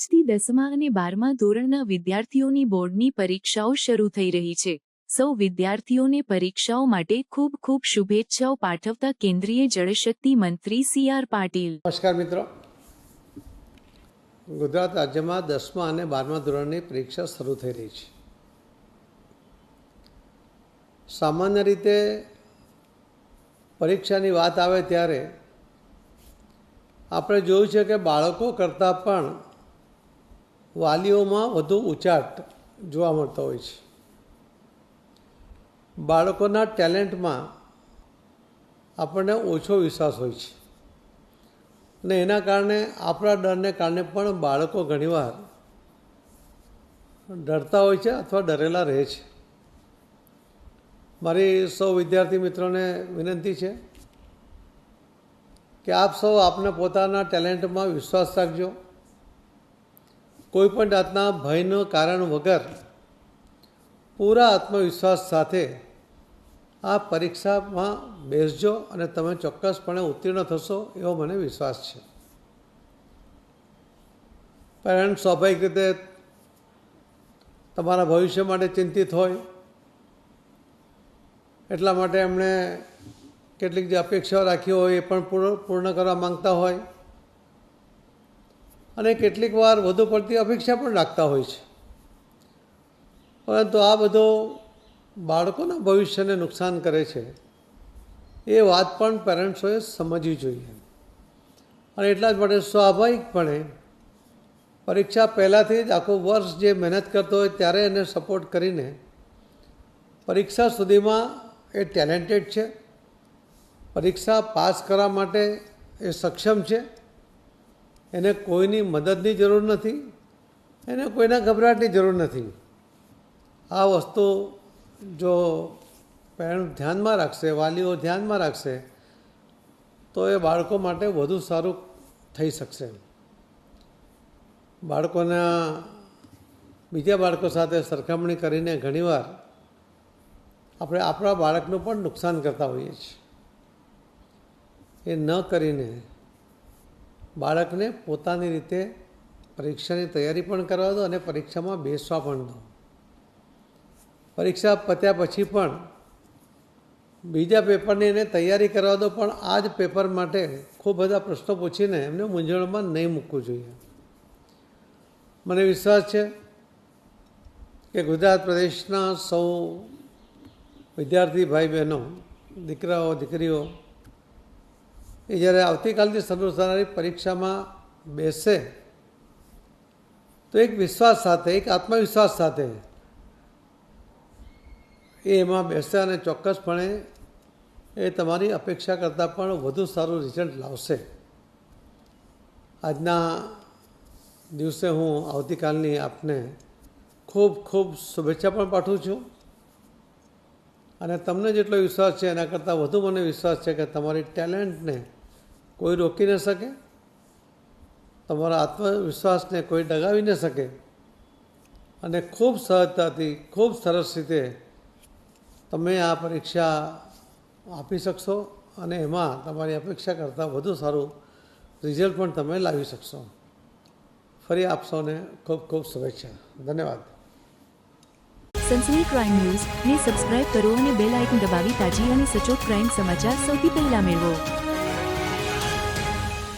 આજથી દસમા અને બારમા ધોરણના વિદ્યાર્થીઓની બોર્ડની પરીક્ષાઓ શરૂ થઈ રહી છે. સૌ વિદ્યાર્થીઓને પરીક્ષાઓ માટે ખૂબ ખૂબ શુભેચ્છાઓ પાઠવતા કેન્દ્રીય જળશક્તિ મંત્રી સી આર પાટીલ. નમસ્કાર મિત્રો. ગુજરાત રાજ્યમાં દસમા અને બારમા ધોરણની પરીક્ષા શરૂ થઈ રહી છે. સામાન્ય રીતે પરીક્ષાની વાત આવે ત્યારે આપણે જોયું છે કે બાળકો કરતાં પણ વાલીઓમાં વધુ ઉચાટ જોવા મળતો હોય છે. બાળકોના ટેલેન્ટમાં આપણને ઓછો વિશ્વાસ હોય છે. અને એના કારણે આપણા ડરને કારણે પણ બાળકો ઘણીવાર ડરતા હોય છે અથવા ડરેલા રહે છે. મારી સૌ વિદ્યાર્થી મિત્રોને વિનંતી છે કે આપ સૌ આપને પોતાના ટેલેન્ટમાં વિશ્વાસ રાખજો. કોઈ પણ જાતના ભયનો કારણ વગર પૂરા આત્મવિશ્વાસ સાથે આ પરીક્ષામાં બેસજો અને તમે ચોક્કસપણે ઉત્તીર્ણ થશો એવો મને વિશ્વાસ છે. પેરેન્ટ્સ સ્વાભાવિક રીતે તમારા ભવિષ્ય માટે ચિંતિત હોય, એટલા માટે એમણે કેટલીક જે અપેક્ષાઓ રાખી હોય એ પણ પૂર્ણ કરવા માંગતા હોય અને કેટલીક વાર વધુ પડતી અપેક્ષા પણ રાખતા હોય છે. પરંતુ આ બધો બાળકોના ભવિષ્યને નુકસાન કરે છે, એ વાત પણ પેરેન્ટ્સોએ સમજવી જોઈએ. અને એટલા જ માટે સ્વાભાવિકપણે પરીક્ષા પહેલાંથી જ આખું વર્ષ જે મહેનત કરતો હોય ત્યારે એને સપોર્ટ કરીને પરીક્ષા સુધીમાં એ ટેલેન્ટેડ છે. પરીક્ષા પાસ કરવા માટે એ સક્ષમ છે. એને કોઈની મદદની જરૂર નથી, એને કોઈના ગભરાટની જરૂર નથી. આ વસ્તુ જો પેરેન્ટ ધ્યાનમાં રાખશે, વાલીઓ ધ્યાનમાં રાખશે, તો એ બાળકો માટે વધુ સારું થઈ શકશે. બાળકોના, બીજા બાળકો સાથે સરખામણી કરીને ઘણીવાર આપણે આપણા બાળકનું પણ નુકસાન કરતા હોઈએ છીએ. એ ન કરીને બાળકને પોતાની રીતે પરીક્ષાની તૈયારી પણ કરવા દો અને પરીક્ષામાં બેસવા પણ દો. પરીક્ષા પત્યા પછી પણ બીજા પેપરની એને તૈયારી કરવા દો, પણ આ જ પેપર માટે ખૂબ બધા પ્રશ્નો પૂછીને એમને મૂંઝવણમાં નહીં મૂકવું જોઈએ. મને વિશ્વાસ છે કે ગુજરાત પ્રદેશના સૌ વિદ્યાર્થી ભાઈ બહેનો, દીકરાઓ, દીકરીઓ એ જ્યારે આવતીકાલથી શરૂ થનારી પરીક્ષામાં બેસે, તો એક વિશ્વાસ સાથે, એક આત્મવિશ્વાસ સાથે એ એમાં બેસે અને ચોક્કસપણે એ તમારી અપેક્ષા કરતાં પણ વધુ સારું રિઝલ્ટ લાવશે. આજના દિવસે હું આવતીકાલની આપને ખૂબ ખૂબ શુભેચ્છા પણ પાઠવું છું અને તમને જેટલો વિશ્વાસ છે એના કરતાં વધુ મને વિશ્વાસ છે કે તમારી ટેલેન્ટને કોઈ રોકી ન શકે? તમારા આત્મવિશ્વાસને કોઈ ડગાવી ન શકે? અને ખૂબ સહજતાથી ખૂબ સરસ રીતે તમે આ પરીક્ષા આપી શકશો અને એમાં તમારી અપેક્ષા કરતાં વધુ સારું રિઝલ્ટ પણ તમે લાવી શકશો. ફરી આપ સૌને ખૂબ ખૂબ શુભેચ્છા. ધન્યવાદ. સનસની ક્રાઇમ ન્યૂઝ ને સબસ્ક્રાઇબ કરો અને બેલ આઇકન દબાવી તાજી અને સચોટ ક્રાઇમ સમાચાર સૌથી પહેલા મેળવો.